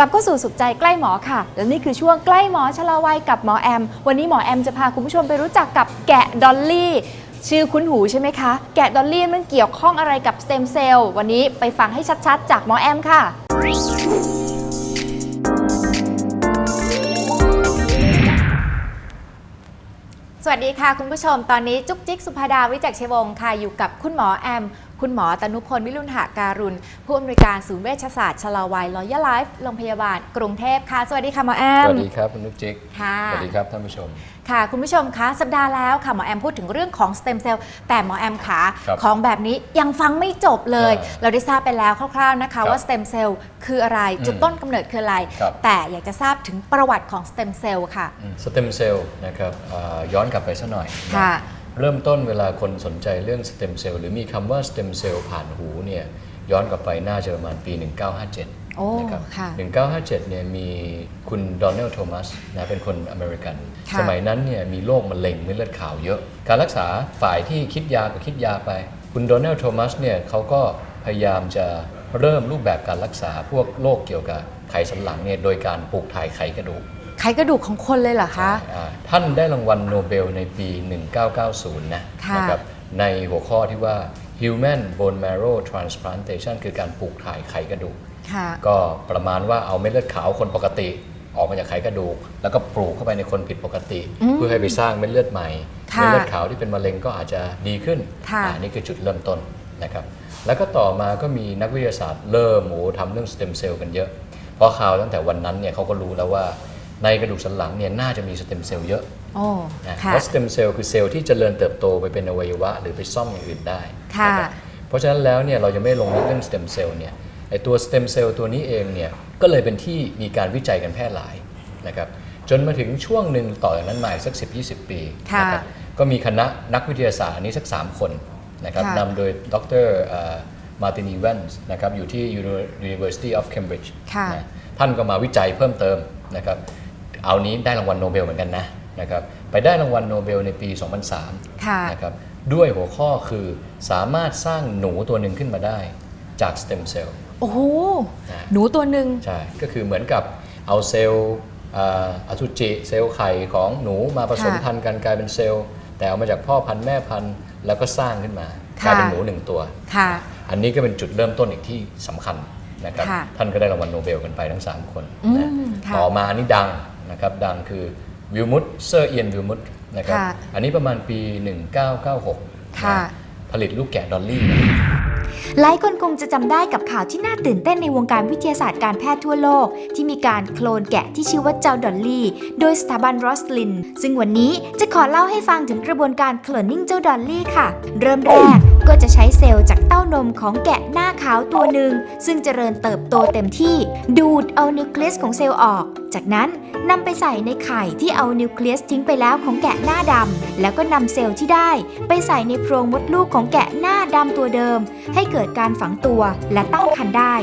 กลับเข้าสู่สุขใจใกล้หมอค่ะ และนี่คือช่วงใกล้หมอชะลาวัยกับหมอแอม วันนี้หมอแอมจะพาคุณผู้ชมไปรู้จักกับแกะดอลลี่ ชื่อคุ้นหูใช่ไหมคะ แกะดอลลี่มันเกี่ยวข้องอะไรกับสเต็มเซลล์วันนี้ไปฟังให้ชัดๆ จากหมอแอมค่ะ วัสดีค่ะคุณผู้ชมตอนนี้จุ๊กจิ๊กสุภาดาวิจักรชัยวงศ์ค่ะอยู่กับคุณหมอแอม คุณหมอตนุพลวิรุณหาการุณ ผู้อำนวยการศูนย์เวชศาสตร์ชะลอวัยรอยไลฟ์โรงพยาบาลกรุงเทพค่ะ สวัสดีค่ะหมอแอสมวัสดีครับคุณนุกจิกค่ะสวัสดีครับท่านผู้ชม ค่ะ คุณผู้ชมคะสัปดาห์แล้วค่ะหมอแอมพูดถึงเรื่องของสเต็มเซลล์แต่หมอแอมขาครับของแบบนี้ยังฟังไม่จบเลยอ่าเราได้ทราบไปแล้วคร่าวๆนะคะครับว่าสเต็มเซลล์คืออะไรอืมจุดต้นกำเนิดคืออะไร ครับ แต่อยากจะทราบถึงประวัติของสเต็มเซลล์ค่ะ สเต็มเซลล์นะครับอ่าย้อนกลับไปสักหน่อยนะค่ะเริ่มต้นเวลาคนสนใจเรื่องสเต็มเซลล์หรือมีคำว่าสเต็มเซลล์ผ่านหูเนี่ยย้อนกลับไปน่าจะประมาณปี 1957 โอ้นะครับค่ะ1957เนี่ยมีคุณโดนัลด์โทมัสนะเป็นคนอเมริกัน ค่ะสมัยนั้นเนี่ยมีโรคมะเร็งเม็ดเลือดขาวเยอะ การรักษาฝ่ายที่คิดยาก็คิดยาไป คุณโดนัลด์โทมัสเนี่ยเขาก็พยายามจะเริ่มรูปแบบการรักษาพวกโรคเกี่ยวกับไขสันหลังเนี่ยโดยการปลูกถ่ายไขกระดูก ไขกระดูกของคนเลยเหรอคะ อ่าท่านได้รางวัลโนเบลในปี 1990 นะค่ะ นะครับในหัวข้อที่ว่า Human Bone Marrow Transplantation คือการปลูกถ่ายไขกระดูก ค่ะ ก็ประมาณว่าเอาเม็ดเลือดขาวคนปกติ ออกมาจากไขกระดูก แล้วก็ปลูกเข้าไปในคนผิดปกติ อืมเพื่อให้ไปสร้างเม็ดเลือดใหม่ค่ะเม็ดเลือดขาวที่เป็นมะเร็งก็อาจจะดีขึ้นค่ะ อ่านี่คือจุดเริ่มต้นนะครับ แล้วก็ต่อมาก็มีนักวิทยาศาสตร์เริ่มโอ้โหทำเรื่องสเต็มเซลล์กันเยอะเพราะข่าวตั้งแต่วันนั้นเนี่ยเขาก็รู้แล้วว่าในกระดูกสันหลังเนี่ยน่าจะมีสเต็มเซลล์เยอะ โอ้นะค่ะเพราะสเต็มเซลล์คือเซลล์ที่เจริญเติบโตไปเป็นอวัยวะ หรือไปซ่อมอย่างอื่นได้ค่ะ นะครับเพราะฉะนั้นแล้วเนี่ยเราจะไม่ลงลึกเรื่องสเต็มเซลล์เนี่ย ไอตัวสเต็มเซลล์ตัวนี้เองเนี่ยก็เลยเป็นที่มีการวิจัยกันแพร่หลายนะครับจนมาถึงช่วงหนึ่งต่อจากนั้นมาอีกสัก 10-20 ปีค่ะนะครับก็มีคณะนักวิทยาศาสตร์อันนี้สัก 3 คนนะครับค่ะนำโดยดรมาร์ตินีแวนส์นะครับอยู่ที่ University of Cambridge ค่ะนะท่านก็มาวิจัยเพิ่มเติมนะครับเอานี้ได้รางวัลโนเบลเหมือนกันนะนะครับไปได้รางวัลโนเบลในปี 2003ค่ะนะครับด้วยหัวข้อคือสามารถสร้างหนูตัวหนึ่งขึ้นมาได้จากสเต็มเซลล์ โอ้โหนะหนูตัวหนึ่ง ใช่ ก็คือเหมือนกับเอาเซลล์อ่าอสุจิเซลล์ไข่ของหนูมาผสมค่ะพันธุ์กันกลายเป็นเซลล์ แต่เอามาจากพ่อพันธุ์แม่พันธุ์แล้วก็สร้างขึ้นมา ค่ะ กลายเป็นหนูหนึ่งตัว ค่ะ อันนี้ก็เป็นจุดเริ่มต้นอีกที่สำคัญนะครับ ค่ะท่านก็ได้รางวัลโนเบลกันไปทั้ง 3 คนอืมนะค่ะต่อมาอันนี้ดังนะครับ ดังคือวิลมุตเซอร์เอียนวิลมุตนะครับ ค่ะอันนี้ประมาณปี 1996ค่ะ นะ ผลิตลูกแกะดอลลี่ หลายคนคงจะจำได้กับข่าวที่น่าตื่นเต้นในวงการวิทยาศาสตร์การแพทย์ทั่วโลก ที่มีการโคลนแกะที่ชื่อว่าเจ้าดอลลี่ โดยสถาบันรอสลิน ซึ่งวันนี้จะขอเล่าให้ฟังถึงกระบวนการโคลนนิ่งเจ้าดอลลี่ค่ะ เริ่มแรก ก็จะใช้เซลล์จากเต้านมของแกะหน้าขาวตัวหนึ่ง ซึ่งเจริญเติบโตเต็มที่ ดูดเอานิวเคลียสของเซลล์ออก จากนั้นนำไปใส่ในไข่ที่เอานิวเคลียสทิ้งไปแล้วของแกะหน้าดำแล้วก็นำเซลล์ที่ได้ ไปใส่ในโพรงมดลูกของแกะหน้าดำตัวเดิม ให้เกิดการฝังตัวและตั้งครรภ์ได้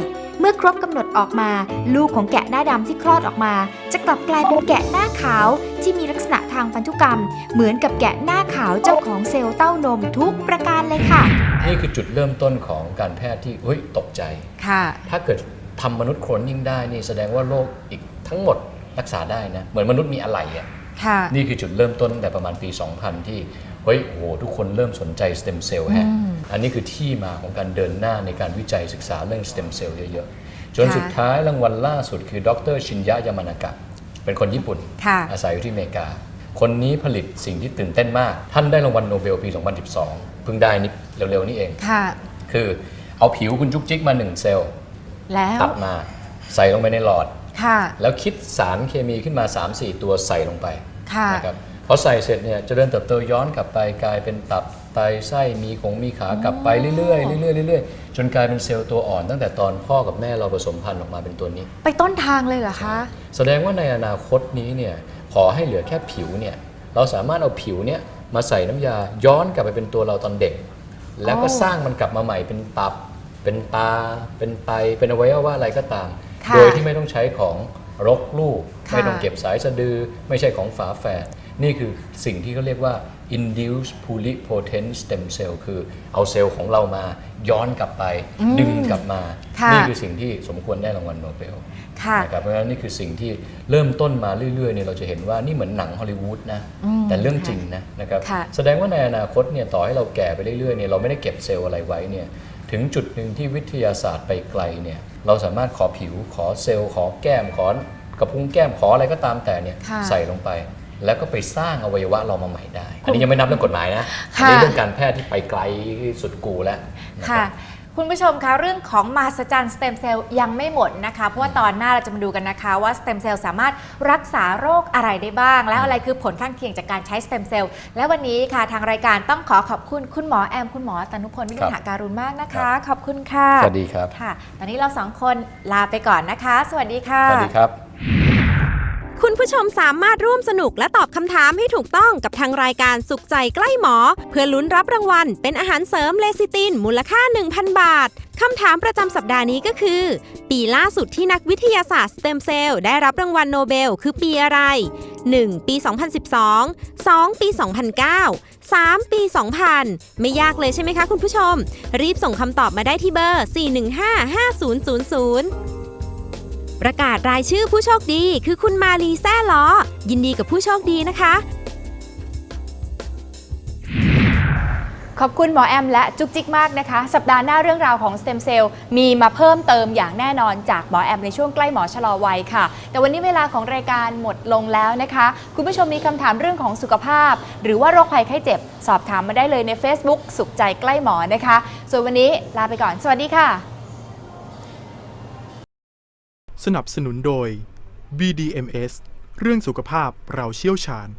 มื่อครบกำหนดออกมา ลูกของแกะหน้าดำที่คลอดออกมา จะกลับกลายเป็นแกะหน้าขาวที่มีลักษณะทางพันธุกรรม เหมือนกับแกะหน้าขาวเจ้าของเซลล์เต้านมทุกประการเลยค่ะ นี่คือจุดเริ่มต้นของการแพทย์ที่เฮ้ยตกใจ ค่ะ ถ้าเกิดทำมนุษย์โคลนนิ่งได้นี่แสดงว่าโรคอีกทั้งหมดรักษาได้นะ เหมือนมนุษย์มีอะไรอะค่ะ นี่คือจุดเริ่มต้นตั้งแต่ประมาณปี 2000 ที่ เฮ้ยโอ้โหทุกคนเริ่มสนใจสเต็มเซลล์ฮะอืมอันนี้คือที่มาของการเดินหน้าในการวิจัยศึกษาเรื่องสเต็มเซลล์เยอะๆ จนค่ะสุดท้ายรางวัลล่าสุดคือดรชินยะยามานากะ เป็นคนญี่ปุ่นค่ะอาศัยอยู่ที่อเมริกา คนนี้ผลิตสิ่งที่ตื่นเต้นมาก ท่านได้รางวัลโนเบลปี 2012 เพิ่งได้นี่เร็วๆ นี่เองค่ะคือเอาผิวคุณจุกจิกมาหนึ่งเซลล์แล้วตัดมาใส่ลงไปในหลอดค่ะแล้วคิดสารเคมีขึ้นมา 3-4 ตัวใส่ลงไปค่ะนะครับ พอใส่เสร็จเนี่ยเจะเดินเติบโตย้อนกลับไปกลายเป็นตับไตไส้มีของมีขากลับไปเรื่อยๆเรื่อยๆเรื่อยๆจนกลายเป็นเซลล์ตัวอ่อน ตั้งแต่ตอนพ่อกับแม่เราผสมพันธุ์ออกมาเป็นตัวนี้ ไปต้นทางเลยเหรอคะ แสดงว่าในอนาคตนี้เนี่ยขอให้เหลือแค่ผิวเนี่ยเราสามารถเอาผิวเนี่ยมาใส่น้ำยาย้อนกลับไปเป็นตัวเราตอนเด็ก แล้วก็อ๋อสร้างมันกลับมาใหม่เป็นตับ เป็นตา เป็นไตเป็นอวัยวะอะไรก็ตามค่ะโดยที่ไม่ต้องใช้ของรกลูกค่ะไม่ต้องเก็บสายสะดือ ไม่ใช่ของฝาแฝด นี่คือสิ่งที่เขาเรียกว่า induce pluripotent stem cell คือเอาเซลล์ของเรามาย้อนกลับไป ดึงกลับมา ค่ะนี่คือสิ่งที่สมควรได้รางวัลโนเบลค่ะนะครับเพราะฉะนั้นนี่คือสิ่งที่เริ่มต้นมาเรื่อยๆเนี่ยเราจะเห็นว่านี่เหมือนหนังฮอลลีวูดนะ อืมแต่เรื่องจริงนะนะครับค่ะ แสดงว่าในอนาคตเนี่ยต่อให้เราแก่ไปเรื่อยๆเนี่ยเราไม่ได้เก็บเซลล์อะไรไว้เนี่ยถึงจุดหนึ่งที่วิทยาศาสตร์ไปไกลเนี่ยเราสามารถขอผิวขอเซลล์ขอแก้มขอกระพุ้งแก้มขออะไรก็ตามแต่เนี่ยค่ะ ใส่ลงไป แล้วก็ไปสร้างอวัยวะเรามาใหม่ได้ อันนี้ยังไม่นับเรื่องกฎหมายนะอัค่ะนี้เรื่องการแพทย์ที่ไปไกลสุดกูแล้วนะคค่ะรับคุณผู้ชมคะเรื่องของมหัศจรรย์สเต็มเซลล์ยังไม่หมดนะคะ เพราะว่าตอนหน้าเราจะมาดูกันนะคะว่าสเต็มเซลล์สามารถรักษาโรคอะไรได้บ้าง แล้วอะไรคือผลข้างเคียงจากการใช้สเต็มเซลล์และวันนี้ค่ะทางรายการต้องขอขอบคุณคุณหมอแอม คุณหมอตนุพลวิทครับยาการุณมากนะครัคะบขอบคุณค่ะสวัสดีครับค่ะ ตอนนี้เราสองคนลาไปก่อนนะคะ สวัสดีค่ะสวัสดีครับ คุณผู้ชมสามารถร่วมสนุกและตอบคำถามให้ถูกต้องกับทางรายการสุขใจใกล้หมอ เพื่อลุ้นรับรางวัล เป็นอาหารเสริมเลซิติน มูลค่า 1,000 บาทคำถามประจำสัปดาห์นี้ก็คือ ปีล่าสุดที่นักวิทยาศาสตร์สเต็มเซลล์ได้รับรางวัลโนเบล คือปีอะไร 1. ปี 2012 2. ปี 2009 3. ปี 2000 ไม่ยากเลยใช่ไหมคะคุณผู้ชม รีบส่งคำตอบมาได้ที่เบอร์ 4155000 ประกาศรายชื่อผู้โชคดีคือคุณมาลีแซ่ล้อ ยินดีกับผู้โชคดีนะคะ ขอบคุณหมอแอมและจุกจิกมากนะคะ สัปดาห์หน้าเรื่องราวของสเต็มเซลล์มีมาเพิ่มเติมอย่างแน่นอนจากหมอแอมในช่วงใกล้หมอชะลอวัยค่ะ แต่วันนี้เวลาของรายการหมดลงแล้วนะคะ คุณผู้ชมมีคำถามเรื่องของสุขภาพ หรือว่าโรคภัยไข้เจ็บ สอบถามมาได้เลยใน Facebook สุขใจใกล้หมอนะคะ ส่วนวันนี้ลาไปก่อน สวัสดีค่ะ สนับสนุนโดย BDMS เรื่องสุขภาพเราเชี่ยวชาญ